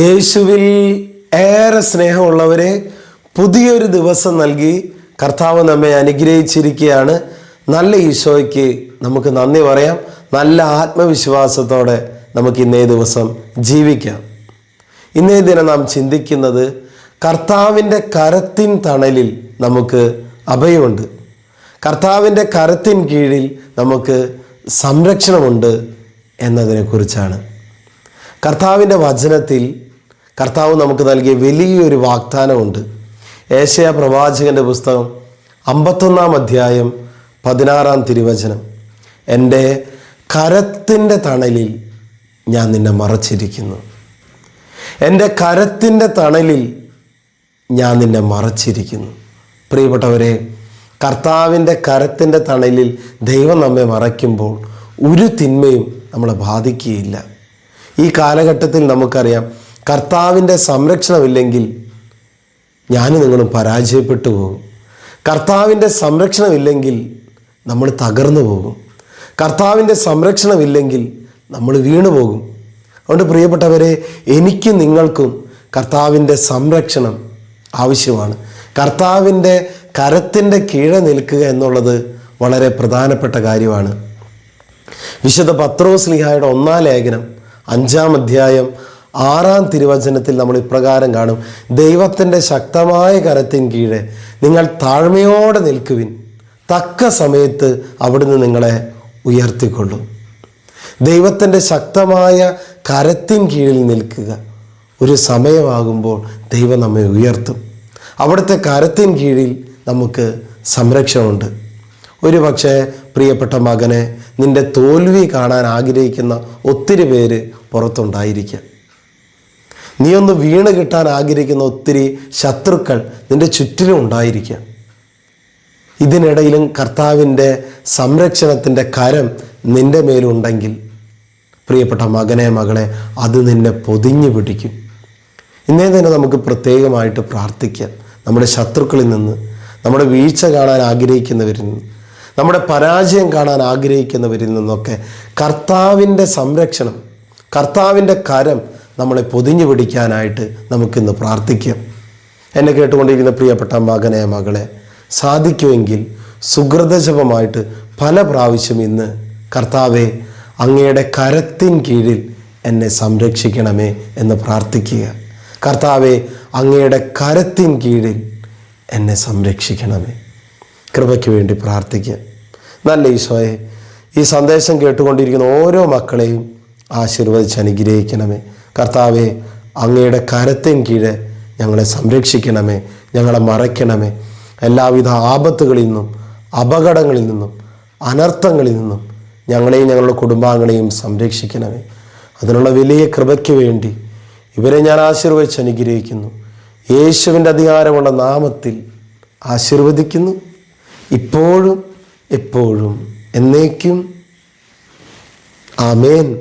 യേശുവിൽ ഏറെ സ്നേഹമുള്ളവരെ പുതിയൊരു ദിവസം നൽകി കർത്താവ് നമ്മെ അനുഗ്രഹിച്ചിരിക്കുകയാണ്. നല്ല ഈശോയ്ക്ക് നമുക്ക് നന്ദി പറയാം. നല്ല ആത്മവിശ്വാസത്തോടെ നമുക്ക് ഇന്നേ ദിവസം ജീവിക്കാം. ഇന്നേ ദിനം നാം ചിന്തിക്കുന്നത് കർത്താവിന്റെ കരത്തിൻ തണലിൽ നമുക്ക് അഭയമുണ്ട്. കർത്താവിന്റെ കരത്തിൻ കീഴിൽ നമുക്ക് സംരക്ഷണമുണ്ട് എന്നതിനെക്കുറിച്ചാണ്. കർത്താവിന്റെ വചനത്തിൽ കർത്താവ് നമുക്ക് നൽകിയ വലിയൊരു വാഗ്ദാനമുണ്ട്. ഏഷ്യ പ്രവാചകന്റെ പുസ്തകം അമ്പത്തൊന്നാം അധ്യായം പതിനാറാം തിരുവചനം. എന്റെ കരത്തിന്റെ തണലിൽ ഞാൻ നിന്നെ മറച്ചിരിക്കുന്നു. എന്റെ കരത്തിന്റെ തണലിൽ ഞാൻ നിന്നെ മറച്ചിരിക്കുന്നു. പ്രിയപ്പെട്ടവരെ കർത്താവിന്റെ കരത്തിന്റെ തണലിൽ ദൈവം നമ്മെ മറയ്ക്കുമ്പോൾ ഒരു തിന്മയും നമ്മളെ ബാധിക്കുകയില്ല. ഈ കാലഘട്ടത്തിൽ നമുക്കറിയാം കർത്താവിന്റെ സംരക്ഷണമില്ലെങ്കിൽ ഞാനും നിങ്ങളും പരാജയപ്പെട്ടു പോകും. കർത്താവിന്റെ സംരക്ഷണമില്ലെങ്കിൽ നമ്മൾ തകർന്നു പോകും. കർത്താവിന്റെ സംരക്ഷണമില്ലെങ്കിൽ നമ്മൾ വീണു പോകും. അതുകൊണ്ട് പ്രിയപ്പെട്ടവരെ എനിക്കും നിങ്ങൾക്കും കർത്താവിന്റെ സംരക്ഷണം ആവശ്യമാണ്. കർത്താവിന്റെ കരത്തിന്റെ കീഴെ നിൽക്കുക എന്നുള്ളത് വളരെ പ്രധാനപ്പെട്ട കാര്യമാണ്. വിശുദ്ധ പത്രോസ് ലിഹായുടെ ഒന്നാം ലേഖനം അഞ്ചാം അധ്യായം ആറാം തിരുവചനത്തിൽ നമ്മൾ ഇപ്രകാരം കാണും. ദൈവത്തിന്റെ ശക്തമായ കരത്തിൻ കീഴെ നിങ്ങൾ താഴ്മയോടെ നിൽക്കുവിൻ. തക്ക സമയത്ത് അവിടുന്ന് നിങ്ങളെ ഉയർത്തിക്കൊള്ളും. ദൈവത്തിന്റെ ശക്തമായ കരത്തിൻ കീഴിൽ നിൽക്കുക. ഒരു സമയമാകുമ്പോൾ ദൈവം നമ്മെ ഉയർത്തും. അവിടുത്തെ കരത്തിൻ കീഴിൽ നമുക്ക് സംരക്ഷണമുണ്ട്. ഒരു പക്ഷേ പ്രിയപ്പെട്ട മകനെ നിന്റെ തോൽവി കാണാൻ ആഗ്രഹിക്കുന്ന ഒത്തിരി പേര് പുറത്തുണ്ടായിരിക്കാം. നീ ഒന്ന് വീണ് കിട്ടാൻ ആഗ്രഹിക്കുന്ന ഒത്തിരി ശത്രുക്കൾ നിന്റെ ചുറ്റിലും ഉണ്ടായിരിക്കാം ഇതിനിടയിലും കർത്താവിന്റെ സംരക്ഷണത്തിന്റെ കരം നിന്റെ മേലുണ്ടെങ്കിൽ പ്രിയപ്പെട്ട മകനെ മകളെ അത് നിന്നെ പൊതിഞ്ഞു പിടിക്കും. ഇന്നേ തന്നെ നമുക്ക് പ്രത്യേകമായിട്ട് പ്രാർത്ഥിക്കാം നമ്മുടെ ശത്രുക്കളിൽ നിന്ന് നമ്മുടെ വീഴ്ച കാണാൻ ആഗ്രഹിക്കുന്നവരിൽ നിന്ന് നമ്മുടെ പരാജയം കാണാൻ ആഗ്രഹിക്കുന്നവരിൽ നിന്നൊക്കെ കർത്താവിന്റെ സംരക്ഷണം കർത്താവിന്റെ കരം നമ്മളെ പൊതിഞ്ഞു പിടിക്കാനായിട്ട് നമുക്കിന്ന് പ്രാർത്ഥിക്കാം. എന്നെ കേട്ടുകൊണ്ടിരിക്കുന്ന പ്രിയപ്പെട്ട മകനെ മകളെ സാധിക്കുമെങ്കിൽ സുഹൃതജപമായിട്ട് പല പ്രാവശ്യം ഇന്ന് കർത്താവെ അങ്ങയുടെ കരത്തിൻ കീഴിൽ എന്നെ സംരക്ഷിക്കണമേ എന്ന് പ്രാർത്ഥിക്കുക. കർത്താവെ അങ്ങയുടെ കരത്തിൻ കീഴിൽ എന്നെ സംരക്ഷിക്കണമേ. കൃപയ്ക്ക് വേണ്ടി പ്രാർത്ഥിക്കുക നല്ല ഈശോയെ ഈ സന്ദേശം കേട്ടുകൊണ്ടിരിക്കുന്ന ഓരോ മക്കളെയും ആശീർവദിച്ച് അനുഗ്രഹിക്കണമേ. കർത്താവെ അങ്ങയുടെ കരത്തിൻ കീഴ് ഞങ്ങളെ സംരക്ഷിക്കണമേ ഞങ്ങളെ മറയ്ക്കണമേ. എല്ലാവിധ ആപത്തുകളിൽ നിന്നും അപകടങ്ങളിൽ നിന്നും അനർത്ഥങ്ങളിൽ നിന്നും ഞങ്ങളെയും ഞങ്ങളുടെ കുടുംബാംഗങ്ങളെയും സംരക്ഷിക്കണമേ. അതിനുള്ള വലിയ കൃപയ്ക്ക് വേണ്ടി ഇവരെ ഞാൻ ആശീർവദിച്ച് അനുഗ്രഹിക്കുന്നു. യേശുവിന്റെ അധികാരമുള്ള നാമത്തിൽ ആശീർവദിക്കുന്നു. ഇപ്പോഴും എപ്പോഴും എന്നേക്കും. ആമേൻ.